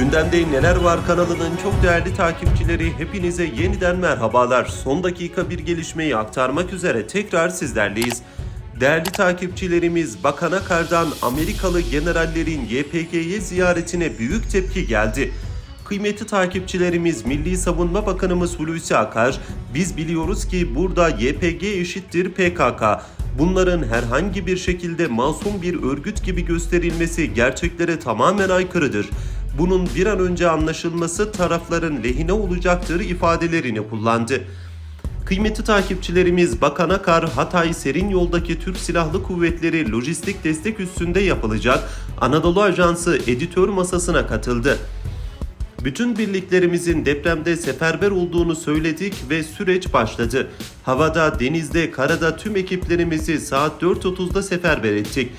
Gündemde Neler Var kanalının çok değerli takipçileri hepinize yeniden merhabalar. Son dakika bir gelişmeyi aktarmak üzere tekrar sizlerleyiz. Değerli takipçilerimiz Bakan Akar'dan Amerikalı generallerin YPG'ye ziyaretine büyük tepki geldi. Kıymetli takipçilerimiz Milli Savunma Bakanımız Hulusi Akar, biz biliyoruz ki burada YPG eşittir PKK. Bunların herhangi bir şekilde masum bir örgüt gibi gösterilmesi gerçeklere tamamen aykırıdır. Bunun bir an önce anlaşılması tarafların lehine olacaktır ifadelerini kullandı. Kıymetli takipçilerimiz Bakan Akar, Hatay Serin Yol'daki Türk Silahlı Kuvvetleri lojistik destek üssünde yapılacak Anadolu Ajansı editör masasına katıldı. Bütün birliklerimizin depremde seferber olduğunu söyledik ve süreç başladı. Havada, denizde, karada tüm ekiplerimizi saat 4.30'da seferber ettik.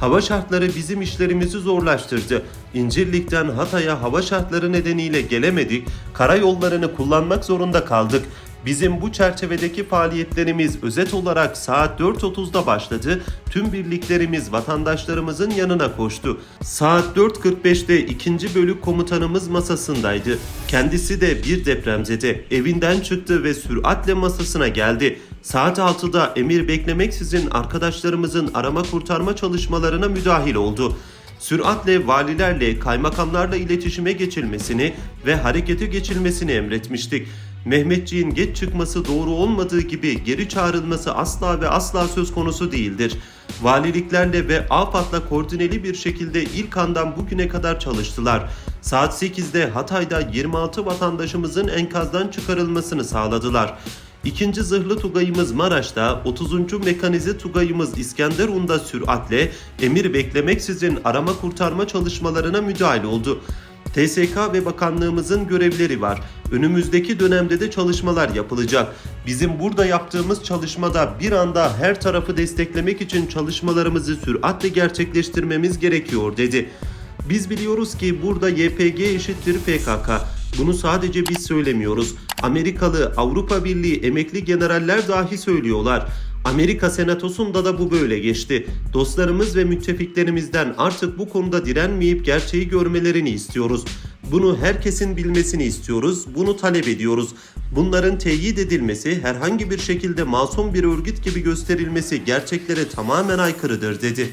Hava şartları bizim işlerimizi zorlaştırdı. İncirlik'ten Hatay'a hava şartları nedeniyle gelemedik. Karayollarını kullanmak zorunda kaldık. Bizim bu çerçevedeki faaliyetlerimiz özet olarak saat 4.30'da başladı. Tüm birliklerimiz vatandaşlarımızın yanına koştu. Saat 4.45'te 2. bölük komutanımız masasındaydı. Kendisi de bir depremzede. Evinden çıktı ve süratle masasına geldi. Saat 6'da emir beklemeksizin arkadaşlarımızın arama kurtarma çalışmalarına müdahil oldu süratle valilerle, kaymakamlarla iletişime geçilmesini ve harekete geçilmesini emretmiştik. Mehmetçiğin geç çıkması doğru olmadığı gibi geri çağrılması asla ve asla söz konusu değildir. Valiliklerle ve AFAD'la koordineli bir şekilde ilk andan bugüne kadar çalıştılar. Saat 8'de Hatay'da 26 vatandaşımızın enkazdan çıkarılmasını sağladılar. İkinci zırhlı tugayımız Maraş'ta, 30. mekanize tugayımız İskenderun'da süratle emir beklemeksizin arama kurtarma çalışmalarına müdahale oldu. TSK ve bakanlığımızın görevleri var. Önümüzdeki dönemde de çalışmalar yapılacak. Bizim burada yaptığımız çalışmada bir anda her tarafı desteklemek için çalışmalarımızı süratle gerçekleştirmemiz gerekiyor dedi. Biz biliyoruz ki burada YPG eşittir PKK. Bunu sadece biz söylemiyoruz. Amerikalı, Avrupa Birliği emekli generaller dahi söylüyorlar. Amerika Senatosu'nda da bu böyle geçti. Dostlarımız ve müttefiklerimizden artık bu konuda direnmeyip gerçeği görmelerini istiyoruz. Bunu herkesin bilmesini istiyoruz, bunu talep ediyoruz. Bunların teyit edilmesi, herhangi bir şekilde masum bir örgüt gibi gösterilmesi gerçeklere tamamen aykırıdır dedi.